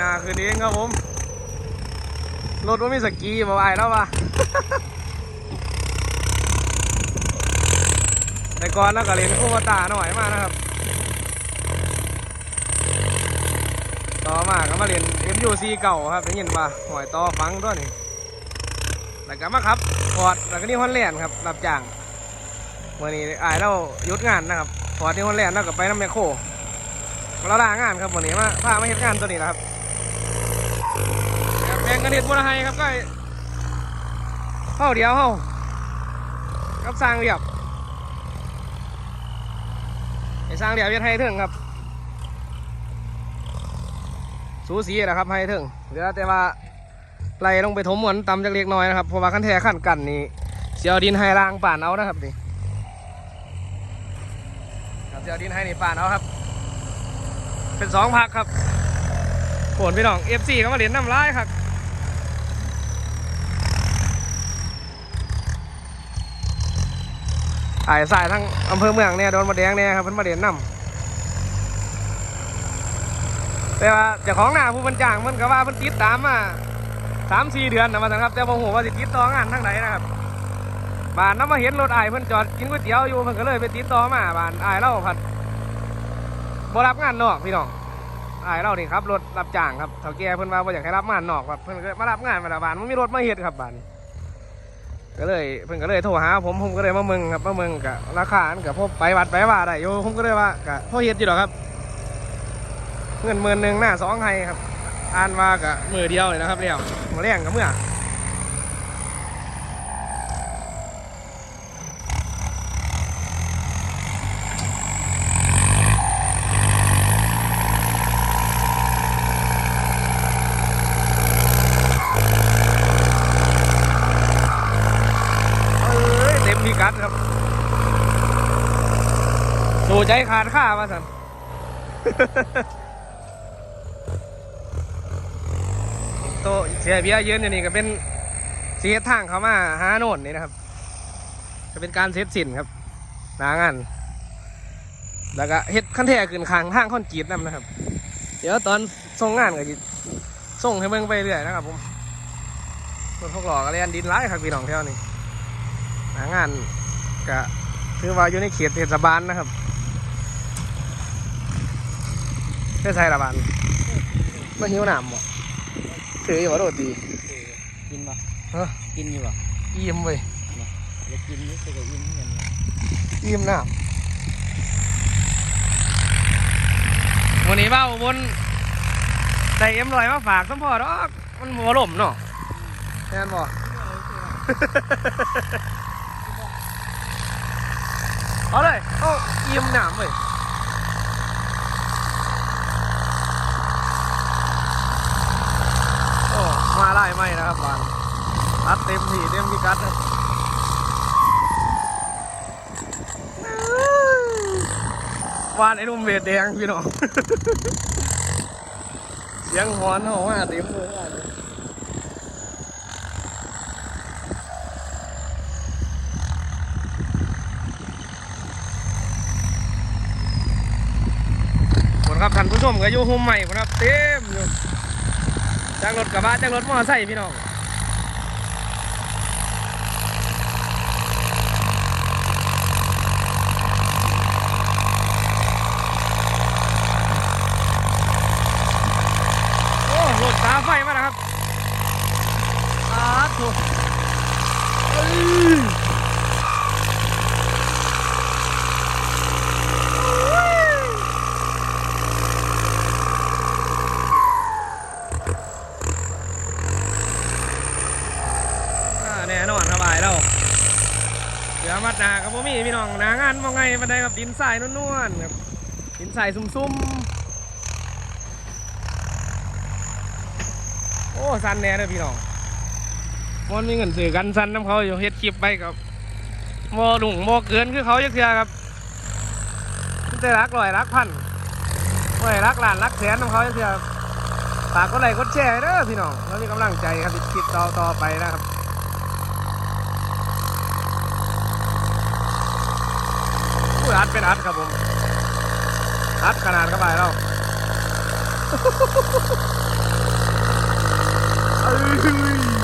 นะคืนนี้เองครับผม รถว่ามีสกีมาไอแล้วปะแต่ก่อนแล้วก็เล่นคู่ตาหน่อยมากนะครับ ต่อมาก็มาเรียน MUC เก่าครับได้ยินปะหอยต่อฟังด้วยนี่แล้วก็มาครับฟอร์ดแล้วก็นี่ฮอนแลนด์ครับรับจ้างวันนี้อายเราหยุดงานนะครับฟอร์ดนี่ฮอนแลนด์เราก็ไปน้ำแมคโครเราลางานครับวันนี้มาพามาเฮ็ดงานตัวนี้นะครับ บแบ่งกันเฮ็ดบุญให้ครับก็เข้าเดียวเข้ากับสร้างเรียบไอ้สร้างเรียบเฮ็ดให้ถึงครับ สูสีนะครับให้ถึงเหลือแต่ว่าไล่ลงไปถมหวนต่ำจากเล็กน้อยนะครับเพราะว่าขั้นแท้ขั้นกันนี่เสียวดินให้างป่านเอานะครับนี่ครับเสียวดินให้นี่ป่านเอาครับ เป็นสองพักครับผลพี่น้องเอฟซีเขามาเล่นน้ำร้ายครับ ถ่ายสายทั้งอำเภอเมืองเนี่ยโดนมาแดงเนี่ยครับเพิ่นมาเล่นน้ำแต่ว่าเจ้าของหน้าผู้บัญจ้างมันก็ว่ามันติดตามมาสามสี่เดือนนะมาสันครับ แต่ผมหัวว่าสิติดต่องานทางไหนนะครับบานน้ำมาเห็นรถไอ้เพิ่นจอดกินก๋วยเตี๋ยวอยู่เพิ่นก็เลยไปติดต่อมาบานไอ้ายเราผัดบรับงานนอกพี่น้องไอ้ายเรานี่ครับรถรับจ้างครับเฒ่าแก่เพิ่นว่าบ่อยากให้รับงานนอกครับเพิ่นก็มารับงานมาละบานมันมีรถมาเฮ็ดครับบาน ก็เลยเพิ่นก็เลยโทรหาผมผมก็เลยมาเมืองครับมาเมืองกับราคาอันกับพบไปวัดไปว่าได้โยผมก็เลยว่ากับพอเฮ็ดอยู่หรอครับ เงินหมื่นหนึ่งหน้าสองไฮครับอ่านว่ากับมือเดียวเลยนะครับเรียวมาเลี้ยงกับเมื่อเอ้ย ดครับสู่ใจขาดค่าว่าสันโตเสียเบี้ยร์ยืนอยู่นี่ก็เป็นเสียทางเขามาหาโน่นนี่นะครับ จะเป็นการเซตสินครับหนางาน แล้วก็เฮ็ดขั้นแท้ขึ้นคางทางคอนกรีตนํนะครับ เดี๋ยวตอนส่งงานก็จะส่งให้เบิ่งไปเรื่อยนะครับผมรถพวกหลอกอะไรอันดินร้ายครับพี่น้องแถวนี้หนางาน ก็ถือว่าอยู่ในเขตเทศบาลนะครับเทศไทยละบานมาหิวน้ำบ่ถืออยู่ว่าโรตีกินปะฮะกินอยู่ปะอิ่มเว้ยอยากกินนี่คือก็อิ่มเหมือนกันอิ่มน้ำวันนี้เบ้าบนใส่เอ็มลอยมาฝากสมพอดอกมันหัวลมเนาะแน่นบ่ เอาเลยเอาอิ่มน้ำเว้ยโอ้มาไล่ไม่นะครับบานอัดเต็มที่เต็มพิกัดเลยวานไอ้นุ่มเวทแดงพี่น้องเสียงหอนเขาว่าเต็มเลยว่าเลย ครับท่านผู้ชมก็อยู่หุ่มใหม่คนครับเต็มอยู่จากรถกระบะจากรถมอเตอร์ไซค์พี่น้องโอ้รถตาไฟมาแล้วครับอาถูกเอ้ยอ่าแน่นอนครับอายเราเดี๋ยวมัด หนากับพ่มีพี่น้องหนางานมองไงบันไดกับดินทรายนวลๆครับดินทรายซุ่มๆโอ้สันแน่เลยพี่น้องมันมีเงินสื่อกันสันน้ำเขาอยู่เฮ็ดคลิปไปกับโมหนุ่งโมเกินคือเขาเยอะเทื่อครับนจะรักลอยรักพันลอยรักหลานรักแสนน้ำเขาเยอะเทื่อฝากกดไลค์กดแชร์เด้อพี่น้องแล้วมีกำลังใจครับที่คลิปต่อต่อไปนะครับ อัดเป็นอัดครับผมอัดขนาดเข้าไปแล้วเอ้ย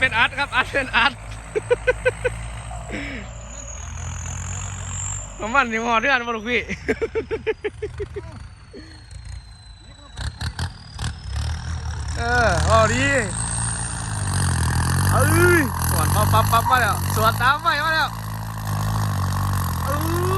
เป็นอัดครับอัดเป็นอัดน้ำมันยังหอเดือนมาลูกพี่เออพอดีเอ้ยสวนปั๊บปั๊บปั๊บมาแล้วสวนตามไปมาแล้วเอ้ย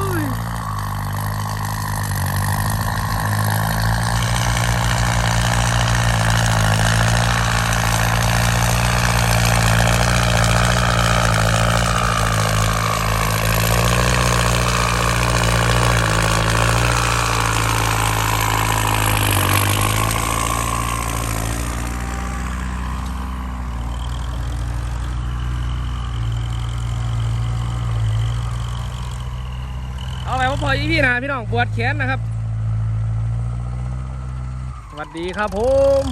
พออีพี่นะพี่น้องปวดแขนนะครับ สวัสดีครับผม